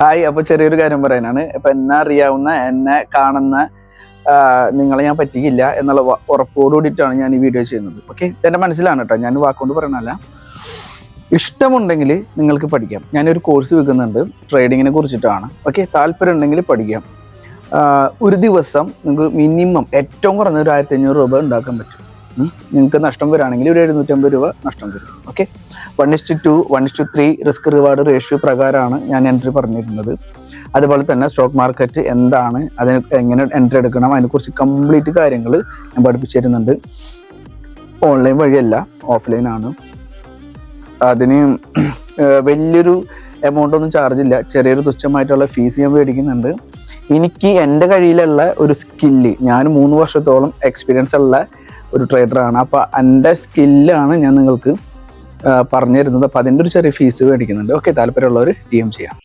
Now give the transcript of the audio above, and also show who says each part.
Speaker 1: Hi അപ്പോൾ ചെറിയൊരു കാര്യം പറയാനാണ്. ഇപ്പൊ എന്നെ അറിയാവുന്ന എന്നെ കാണുന്ന നിങ്ങളെ ഞാൻ പറ്റിക്കില്ല എന്നുള്ള ഉറപ്പോട് കൂടിയിട്ടാണ് ഞാൻ ഈ വീഡിയോ ചെയ്യുന്നത്. ഓക്കെ എന്റെ മനസ്സിലാണ് കേട്ടോ ഞാൻ വാക്കുകൊണ്ട് പറയണല്ല ഇഷ്ടമുണ്ടെങ്കിൽ നിങ്ങൾക്ക് പഠിക്കാം. ഞാനൊരു കോഴ്സ് വെക്കുന്നുണ്ട്. ട്രേഡിങ്ങിനെ കുറിച്ചിട്ടാണ്. ഓക്കെ താല്പര്യം ഉണ്ടെങ്കിൽ പഠിക്കാം. ഒരു ദിവസം നിങ്ങൾക്ക് മിനിമം ഏറ്റവും കുറഞ്ഞ ഒരു ആയിരത്തി അഞ്ഞൂറ് രൂപ ഉണ്ടാക്കാൻ പറ്റും. നിങ്ങൾക്ക് നഷ്ടം വരാണെങ്കിൽ ഒരു എഴുന്നൂറ്റമ്പത് രൂപ നഷ്ടം വരും. Okay one is to two one is to three risk reward ratio പ്രകാരമാണ് ഞാൻ എൻട്രി പറഞ്ഞിരുന്നത്. അതുപോലെ തന്നെ സ്റ്റോക്ക് മാർക്കറ്റ് എന്താണ് അതിന് എങ്ങനെ എൻട്രി എടുക്കണം അതിനെക്കുറിച്ച് കംപ്ലീറ്റ് കാര്യങ്ങൾ ഞാൻ പഠിപ്പിച്ചു തരുന്നുണ്ട് ഓൺലൈൻ വഴിയല്ല ഓഫ്ലൈൻ ആണ്. അതിന് വലിയൊരു എമൗണ്ട് ഒന്നും ചാർജ് ഇല്ല. ചെറിയൊരു തുച്ഛമായിട്ടുള്ള ഫീസ് ഞാൻ മേടിക്കുന്നുണ്ട്. എനിക്ക് എന്റെ കഴിയിലുള്ള ഒരു സ്കില്ല് ഞാൻ മൂന്ന് വർഷത്തോളം എക്സ്പീരിയൻസ് ഉള്ള ഒരു ട്രേഡറാണ് അപ്പോൾ എന്റെ സ്കില്ലാണ് ഞാൻ നിങ്ങൾക്ക് പറഞ്ഞു തരുന്നത് അപ്പോൾ അതിന്റെ ഒരു ചെറിയ ഫീസ് മേടിക്കുന്നുണ്ട്. ഓക്കെ താല്പര്യമുള്ളവർ ഡി എം ചെയ്യാം.